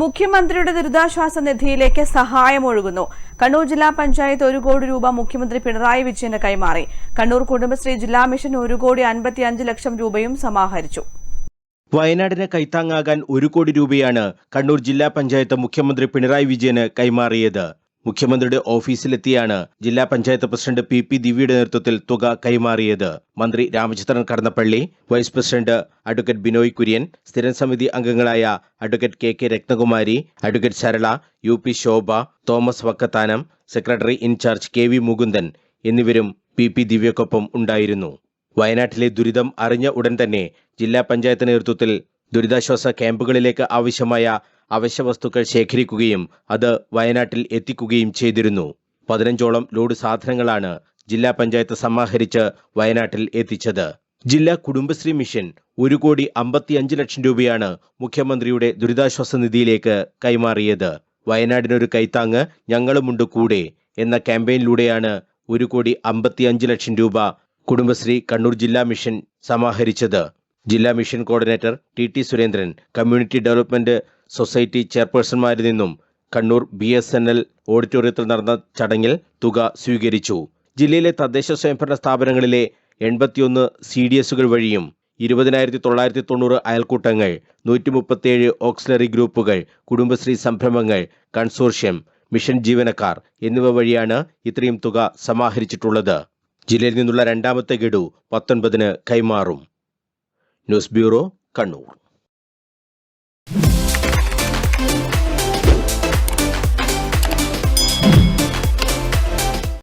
മുഖ്യമന്ത്രിയുടെ ദുരിതാശ്വാസ നിധിയിലേക്ക് സഹായം ഒഴുകുന്നു കണ്ണൂർ ജില്ലാ പഞ്ചായത്ത് ഒരു കോടി രൂപ മുഖ്യമന്ത്രി പിണറായി വിജയന് കൈമാറി. കണ്ണൂർ കുടുംബശ്രീ ജില്ലാ മിഷൻ ഒരു കോടി അൻപത്തിയഞ്ച് ലക്ഷം രൂപയും സമാഹരിച്ചു. വയനാടിന് കൈത്താങ്ങാകാൻ ഒരു കോടി രൂപയാണ് കണ്ണൂർ ജില്ലാ പഞ്ചായത്ത് മുഖ്യമന്ത്രി പിണറായി വിജയന് കൈമാറിയത്. മുഖ്യമന്ത്രിയുടെ ഓഫീസിലെത്തിയാണ് ജില്ലാ പഞ്ചായത്ത് പ്രസിഡന്റ് പി പി ദിവ്യയുടെ നേതൃത്വത്തിൽ തുക കൈമാറിയത്. മന്ത്രി Ramachandran Kadannappally vice president advocate Binoy Kurian സ്ഥിരം സമിതി അംഗങ്ങളായ advocate K K Rathnakumari advocate Sarala U P Shobha Thomas Vakkathanam secretary in charge K V Mukundan എന്നിവരും പി പി ദിവ്യക്കൊപ്പം ഉണ്ടായിരുന്നു. വയനാട്ടിലെ ദുരിതം അറിഞ്ഞ ഉടൻ തന്നെ ജില്ലാ പഞ്ചായത്ത് നേതൃത്വത്തിൽ ദുരിതാശ്വാസ ക്യാമ്പുകളിലേക്ക് ആവശ്യമായ അവശ്യ വസ്തുക്കൾ ശേഖരിക്കുകയും അത് വയനാട്ടിൽ എത്തിക്കുകയും ചെയ്തിരുന്നു. പതിനഞ്ചോളം ലോഡ് സാധനങ്ങളാണ് ജില്ലാ പഞ്ചായത്ത് സമാഹരിച്ച് വയനാട്ടിൽ എത്തിച്ചത്. ജില്ലാ കുടുംബശ്രീ മിഷൻ ഒരു കോടി അമ്പത്തിയഞ്ച് ലക്ഷം രൂപയാണ് മുഖ്യമന്ത്രിയുടെ ദുരിതാശ്വാസ നിധിയിലേക്ക് കൈമാറിയത്. വയനാടിനൊരു കൈത്താങ്ങ് ഞങ്ങളുമുണ്ട് കൂടെ എന്ന ക്യാമ്പയിനിലൂടെയാണ് ഒരു കോടി അമ്പത്തിയഞ്ച് ലക്ഷം രൂപ കുടുംബശ്രീ കണ്ണൂർ ജില്ലാ മിഷൻ സമാഹരിച്ചത്. ജില്ലാ mission coordinator T T Surendran community development society ചെയർപേഴ്സൺമാരിൽ നിന്നും Kannur B S N L ഓഡിറ്റോറിയത്തിൽ നടന്ന ചടങ്ങിൽ തുക സ്വീകരിച്ചു. ജില്ലയിലെ തദ്ദേശ സ്വയംഭരണ സ്ഥാപനങ്ങളിലെ എൺപത്തിയൊന്ന് സി ഡി എസുകൾ വഴിയും ഇരുപതിനായിരത്തി തൊള്ളായിരത്തി തൊണ്ണൂറ് അയൽക്കൂട്ടങ്ങൾ നൂറ്റി മുപ്പത്തിയേഴ് ഓക്സിലറി ഗ്രൂപ്പുകൾ കുടുംബശ്രീ സംരംഭങ്ങൾ കൺസോർഷ്യം മിഷൻ ജീവനക്കാർ എന്നിവ വഴിയാണ് ഇത്രയും തുക സമാഹരിച്ചിട്ടുള്ളത്. ജില്ലയിൽ നിന്നുള്ള രണ്ടാമത്തെ ഗഡു പത്തൊൻപതിന് കൈമാറും. News bureau Kannur.